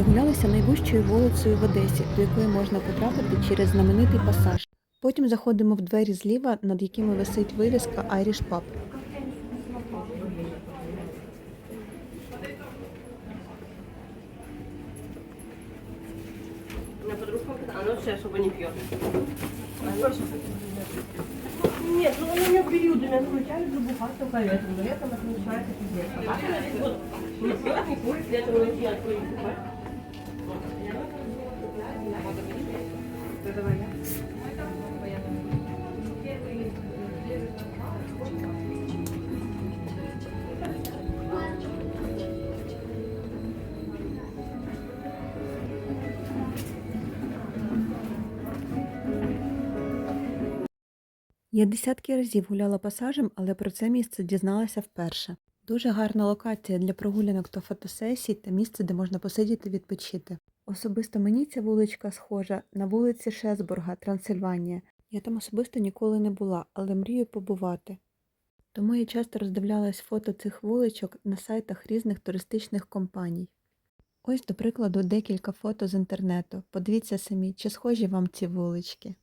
Прогулялися найвищою вулицею в Одесі, до якої можна потрапити через знаменитий пасаж. Потім заходимо в двері зліва, над якими висить вивіска Irish Pub. Меня вообще особо не пьет. Нет, ну у меня отключали забухать только летом, но летом это она весь год не пьет, не курит, летом она начинает курить, бухать. Я десятки разів гуляла пасажем, але про це місце дізналася вперше. Дуже гарна локація для прогулянок та фотосесій та місце, де можна посидіти відпочити. Особисто мені ця вуличка схожа на вулиці Шесбурга, Трансильванія. Я там особисто ніколи не була, але мрію побувати. Тому я часто роздивлялась фото цих вуличок на сайтах різних туристичних компаній. Ось, до прикладу, декілька фото з інтернету. Подивіться самі, чи схожі вам ці вулички.